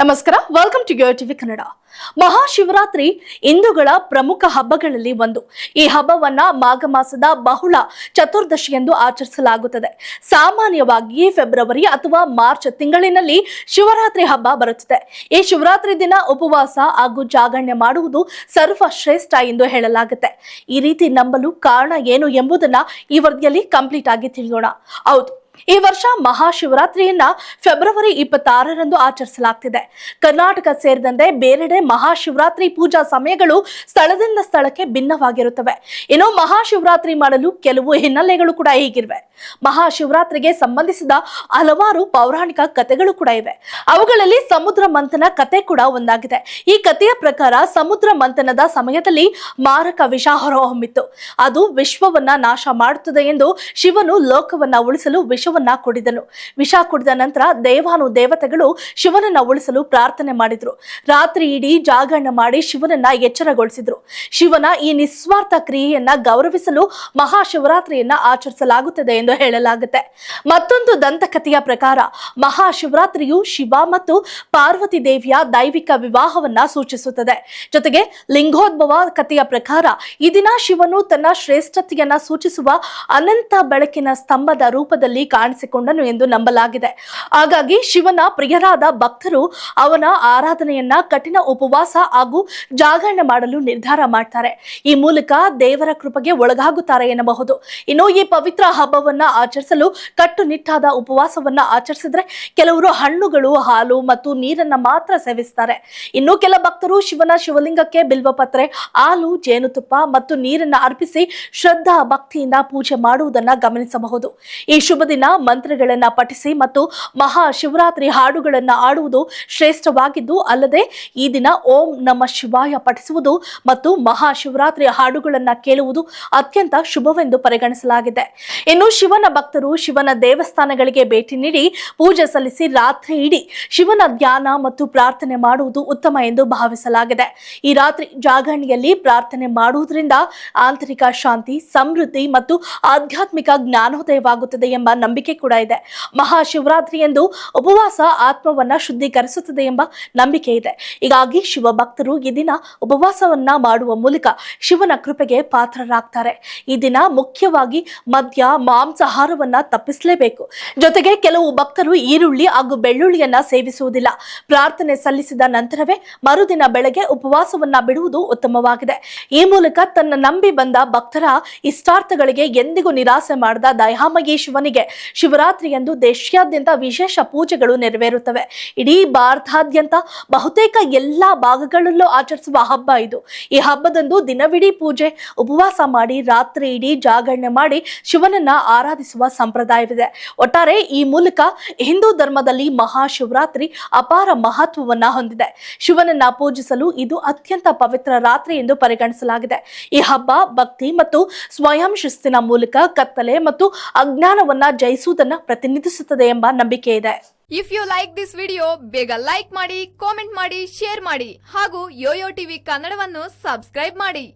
ನಮಸ್ಕಾರ. Welcome to TV Kannada Mahashivaratri ಹಿಂದೂಗಳ ಪ್ರಮುಖ ಹಬ್ಬಗಳಲ್ಲಿ ಒಂದು. ಈ ಹಬ್ಬವನ್ನ ಮಾಘ ಮಾಸದ ಬಹುಳ ಚತುರ್ದಶಿ ಎಂದು ಆಚರಿಸಲಾಗುತ್ತದೆ. ಸಾಮಾನ್ಯವಾಗಿ ಫೆಬ್ರವರಿ ಅಥವಾ ಮಾರ್ಚ್ ತಿಂಗಳಿನಲ್ಲಿ ಶಿವರಾತ್ರಿ ಹಬ್ಬ ಬರುತ್ತದೆ. ಈ ಶಿವರಾತ್ರಿ ದಿನ ಉಪವಾಸ ಹಾಗೂ ಜಾಗರಣೆ ಮಾಡುವುದು ಸರ್ವಶ್ರೇಷ್ಠ ಎಂದು ಹೇಳಲಾಗುತ್ತೆ. ಈ ರೀತಿ ನಂಬಲು ಕಾರಣ ಏನು ಎಂಬುದನ್ನ ಈ ವರದಿಯಲ್ಲಿ ಕಂಪ್ಲೀಟ್ ಆಗಿ ತಿಳಿಯೋಣ. ಹೌದು ಈ ವರ್ಷ ಮಹಾಶಿವರಾತ್ರಿಯನ್ನ ಫೆಬ್ರವರಿ ಇಪ್ಪತ್ತಾರರಂದು ಆಚರಿಸಲಾಗ್ತಿದೆ. ಕರ್ನಾಟಕ ಸೇರಿದಂತೆ ಬೇರೆಡೆ ಮಹಾಶಿವರಾತ್ರಿ ಪೂಜಾ ಸಮಯಗಳು ಸ್ಥಳದಿಂದ ಸ್ಥಳಕ್ಕೆ ಭಿನ್ನವಾಗಿರುತ್ತವೆ. ಇನ್ನು ಮಹಾಶಿವರಾತ್ರಿ ಮಾಡಲು ಕೆಲವು ಹಿನ್ನೆಲೆಗಳು ಕೂಡ ಹೀಗಿವೆ ಮಹಾಶಿವರಾತ್ರಿಗೆ ಸಂಬಂಧಿಸಿದ ಹಲವಾರು ಪೌರಾಣಿಕ ಕಥೆಗಳು ಕೂಡ ಇವೆ. ಅವುಗಳಲ್ಲಿ ಸಮುದ್ರ ಮಂಥನ ಕತೆ ಕೂಡ ಒಂದಾಗಿದೆ. ಈ ಕಥೆಯ ಪ್ರಕಾರ ಸಮುದ್ರ ಮಂಥನದ ಸಮಯದಲ್ಲಿ ಮಾರಕ ವಿಷ ಹೊರಹೊಮ್ಮಿತ್ತು ಅದು ವಿಶ್ವವನ್ನ ನಾಶ ಮಾಡುತ್ತದೆ ಎಂದು ಶಿವನು ಲೋಕವನ್ನ ಉಳಿಸಲು ವಿಷವನ್ನ ಕುಡಿದನು. ವಿಷ ಕುಡಿದ ನಂತರ ದೇವಾನು ದೇವತೆಗಳು ಶಿವನನ್ನ ಉಳಿಸಲು ಪ್ರಾರ್ಥನೆ ಮಾಡಿದ್ರು. ರಾತ್ರಿ ಇಡೀ ಜಾಗರಣ ಮಾಡಿ ಶಿವನನ್ನ ಎಚ್ಚರಗೊಳಿಸಿದ್ರು. ಶಿವನ ಈ ನಿಸ್ವಾರ್ಥ ಕ್ರಿಯೆಯನ್ನ ಗೌರವಿಸಲು ಮಹಾಶಿವರಾತ್ರಿಯನ್ನ ಆಚರಿಸಲಾಗುತ್ತದೆ ಎಂದು ಹೇಳಲಾಗುತ್ತೆ. ಮತ್ತೊಂದು ದಂತಕಥೆಯ ಪ್ರಕಾರ ಮಹಾಶಿವರಾತ್ರಿಯು ಶಿವ ಮತ್ತು ಪಾರ್ವತಿ ದೇವಿಯ ದೈವಿಕ ವಿವಾಹವನ್ನ ಸೂಚಿಸುತ್ತದೆ. ಜೊತೆಗೆ ಲಿಂಗೋದ್ಭವ ಕಥೆಯ ಪ್ರಕಾರ ಈ ದಿನ ಶಿವನು ತನ್ನ ಶ್ರೇಷ್ಠತೆಯನ್ನ ಸೂಚಿಸುವ ಅನಂತ ಬೆಳಕಿನ ಸ್ತಂಭದ ರೂಪದಲ್ಲಿ ಕಾಣಿಸಿಕೊಂಡನು ಎಂದು ನಂಬಲಾಗಿದೆ. ಹಾಗಾಗಿ ಶಿವನ ಪ್ರಿಯರಾದ ಭಕ್ತರು ಅವನ ಆರಾಧನೆಯನ್ನ ಕಠಿಣ ಉಪವಾಸ ಹಾಗೂ ಜಾಗರಣೆ ಮಾಡಲು ನಿರ್ಧಾರ ಮಾಡ್ತಾರೆ. ಈ ಮೂಲಕ ದೇವರ ಕೃಪೆಗೆ ಒಳಗಾಗುತ್ತಾರೆ ಎನ್ನಬಹುದು. ಇನ್ನು ಈ ಪವಿತ್ರ ಹಬ್ಬವನ್ನ ಆಚರಿಸಲು ಕಟ್ಟುನಿಟ್ಟಾದ ಉಪವಾಸವನ್ನ ಆಚರಿಸಿದ್ರೆ ಕೆಲವರು ಹಣ್ಣುಗಳು, ಹಾಲು ಮತ್ತು ನೀರನ್ನ ಮಾತ್ರ ಸೇವಿಸ್ತಾರೆ. ಇನ್ನು ಕೆಲ ಭಕ್ತರು ಶಿವನ ಶಿವಲಿಂಗಕ್ಕೆ ಬಿಲ್ವಪತ್ರೆ ಹಾಲು, ಜೇನುತುಪ್ಪ ಮತ್ತು ನೀರನ್ನ ಅರ್ಪಿಸಿ ಶ್ರದ್ಧಾ ಭಕ್ತಿಯಿಂದ ಪೂಜೆ ಮಾಡುವುದನ್ನ ಗಮನಿಸಬಹುದು. ಈ ಶುಭ ಮಂತ್ರಗಳನ್ನ ಪಠಿಸಿ ಮತ್ತು ಮಹಾ ಶಿವರಾತ್ರಿ ಹಾಡುಗಳನ್ನ ಆಡುವುದು ಶ್ರೇಷ್ಠವಾಗಿದ್ದು ಅಲ್ಲದೆ ಈ ದಿನ ಓಂ ನಮ ಶಿವಾಯ ಪಠಿಸುವುದು ಮತ್ತು ಮಹಾಶಿವರಾತ್ರಿ ಹಾಡುಗಳನ್ನು ಹಾಡುಗಳನ್ನ ಕೇಳುವುದು ಅತ್ಯಂತ ಶುಭವೆಂದು ಪರಿಗಣಿಸಲಾಗಿದೆ. ಇನ್ನು ಶಿವನ ಭಕ್ತರು ಶಿವನ ದೇವಸ್ಥಾನಗಳಿಗೆ ಭೇಟಿ ನೀಡಿ ಪೂಜೆ ಸಲ್ಲಿಸಿ ರಾತ್ರಿ ಇಡೀ ಶಿವನ ಧ್ಯಾನ ಮತ್ತು ಪ್ರಾರ್ಥನೆ ಮಾಡುವುದು ಉತ್ತಮ ಎಂದು ಭಾವಿಸಲಾಗಿದೆ. ಈ ರಾತ್ರಿ ಜಾಗರಣೆಯಲ್ಲಿ ಪ್ರಾರ್ಥನೆ ಮಾಡುವುದರಿಂದ ಆಂತರಿಕ ಶಾಂತಿ, ಸಮೃದ್ಧಿ ಮತ್ತು ಆಧ್ಯಾತ್ಮಿಕ ಜ್ಞಾನೋದಯವಾಗುತ್ತದೆ ಎಂಬ ಕೂಡ ಇದೆ. ಮಹಾಶಿವರಾತ್ರಿಯಂದು ಉಪವಾಸ ಆತ್ಮವನ್ನ ಶುದ್ಧೀಕರಿಸುತ್ತದೆ ಎಂಬ ನಂಬಿಕೆ ಇದೆ. ಹೀಗಾಗಿ ಶಿವ ಭಕ್ತರು ಈ ದಿನ ಉಪವಾಸವನ್ನ ಮಾಡುವ ಮೂಲಕ ಶಿವನ ಕೃಪೆಗೆ ಪಾತ್ರರಾಗ್ತಾರೆ. ಈ ದಿನ ಮುಖ್ಯವಾಗಿ ಮದ್ಯ, ಮಾಂಸಾಹಾರವನ್ನ ತಪ್ಪಿಸಲೇಬೇಕು. ಜೊತೆಗೆ ಕೆಲವು ಭಕ್ತರು ಈರುಳ್ಳಿ ಹಾಗೂ ಬೆಳ್ಳುಳ್ಳಿಯನ್ನ ಸೇವಿಸುವುದಿಲ್ಲ. ಪ್ರಾರ್ಥನೆ ಸಲ್ಲಿಸಿದ ನಂತರವೇ ಮರುದಿನ ಬೆಳಗ್ಗೆ ಉಪವಾಸವನ್ನ ಬಿಡುವುದು ಉತ್ತಮವಾಗಿದೆ. ಈ ಮೂಲಕ ತನ್ನ ನಂಬಿ ಬಂದ ಭಕ್ತರ ಇಷ್ಟಾರ್ಥಗಳಿಗೆ ಎಂದಿಗೂ ನಿರಾಸೆ ಮಾಡದ ದಯಾಮಯಿ ಶಿವನಿಗೆ ಶಿವರಾತ್ರಿ ಎಂದು ದೇಶಾದ್ಯಂತ ವಿಶೇಷ ಪೂಜೆಗಳು ನೆರವೇರುತ್ತವೆ. ಇಡೀ ಭಾರತಾದ್ಯಂತ ಬಹುತೇಕ ಎಲ್ಲಾ ಭಾಗಗಳಲ್ಲೂ ಆಚರಿಸುವ ಹಬ್ಬ ಇದು. ಈ ಹಬ್ಬದಂದು ದಿನವಿಡೀ ಪೂಜೆ, ಉಪವಾಸ ಮಾಡಿ, ರಾತ್ರಿ ಇಡೀ ಜಾಗರಣೆ ಮಾಡಿ ಶಿವನನ್ನ ಆರಾಧಿಸುವ ಸಂಪ್ರದಾಯವಿದೆ. ಒಟ್ಟಾರೆ ಈ ಮೂಲಕ ಹಿಂದೂ ಧರ್ಮದಲ್ಲಿ ಮಹಾಶಿವರಾತ್ರಿ ಅಪಾರ ಮಹತ್ವವನ್ನ ಹೊಂದಿದೆ. ಶಿವನನ್ನ ಪೂಜಿಸಲು ಇದು ಅತ್ಯಂತ ಪವಿತ್ರ ರಾತ್ರಿ ಎಂದು ಪರಿಗಣಿಸಲಾಗಿದೆ. ಈ ಹಬ್ಬ ಭಕ್ತಿ ಮತ್ತು ಸ್ವಯಂ ಶಿಸ್ತಿನ ಮೂಲಕ ಕತ್ತಲೆ ಮತ್ತು ಅಜ್ಞಾನವನ್ನ ಜಯಿಸುವುದನ್ನ ಪ್ರತಿನಿಧಿಸುತ್ತದೆ ಎಂಬ ನಂಬಿಕೆ ಇದೆ. If you like this video ಬೇಗ ಲೈಕ್ ಮಾಡಿ ಕಾಮೆಂಟ್ ಮಾಡಿ ಶೇರ್ ಮಾಡಿ ಹಾಗೂ ಯೋಯೋ ಟಿವಿ ಕನ್ನಡವನ್ನು ಸಬ್ಸ್ಕ್ರೈಬ್ ಮಾಡಿ.